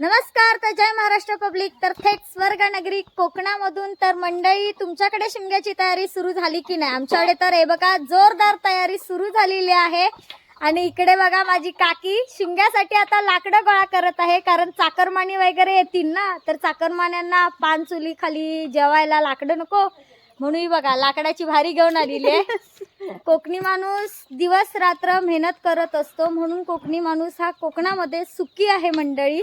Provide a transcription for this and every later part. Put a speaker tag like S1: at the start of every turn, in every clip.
S1: नमस्कार तर जय महाराष्ट्र पब्लिक. तर थेट स्वर्ग नगरी कोकणामधून तर मंडळी तुमच्याकडे शिमग्याची तयारी सुरू झाली की नाही? आमच्याकडे तर हे बघा जोरदार तयारी सुरू झालेली आहे. आणि इकडे बघा माझी काकी शिमग्यासाठी आता लाकडं गोळा करत आहे कारण चाकरमानी वगैरे येतील ना? तर चाकरमान्यांना पान चुली खाली जेवायला लाकडं नको. म्हणून बघा लाकडाची भारी घेऊन आलेली आहे. कोकणी माणूस दिवस रात्र मेहनत करत असतो म्हणून कोकणी माणूस हा कोकणामध्ये सुखी आहे मंडळी.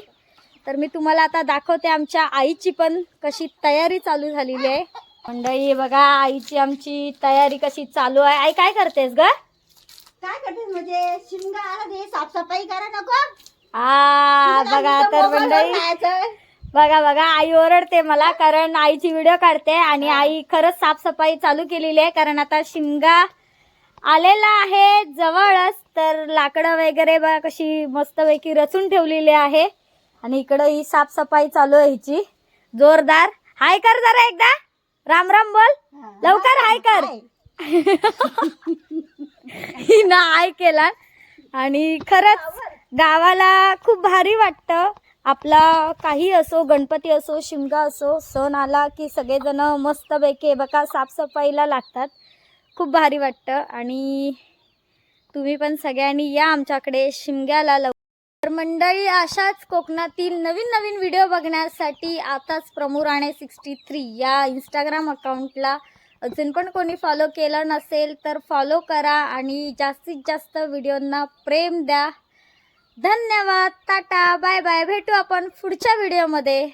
S1: तर मी तुम्हाला आता दाखवते आमच्या आईची पण कशी तयारी चालू झालेली आहे. मंडळी हे बघा आईची आमची तयारी कशी चालू आहे. आई काय करतेस ग?
S2: काय करते म्हणजे? शिमगा आला ते साफसफाई करा नको.
S1: आ बघा तर मंडळी बघा बघा आई ओरडते मला कारण आईची व्हिडिओ काढते आणि आई खरंच साफसफाई चालू केलेली आहे. कारण आता शिमगा आलेला आहे जवळच तर लाकडं वगैरे बघा कशी मस्तपैकी रचून ठेवलेली आहे. आणि इकडं ही साफसफाई चालू आहे हिची. जोरदार. हाय कर जरा एकदा. राम राम बोल. लवकर हाय कर. हिनं हाय केला आणि खरंच गावाला खूप भारी वाटतं. आपला काही असो गणपती असो शिमगा असो सण आला की सगळेजण मस्तपैकी हे बघा साफसफाईला लागतात. खूप भारी वाटतं. आणि तुम्ही पण सगळ्यांनी या आमच्याकडे शिमग्याला लव तर मंडळी अशाच कोकणातील नवीन नवीन व्हिडिओ बघण्यासाठी आताच प्रमुराणे सिक्स्टी थ्री या इंस्टाग्राम अकाउंटला अजून पण कोणी फॉलो केलं नसेल तर फॉलो करा आणि जास्तीत जास्त व्हिडिओंना प्रेम द्या. धन्यवाद टाटा बाय बाय भेटू आपण पुढच्या व्हिडिओमध्ये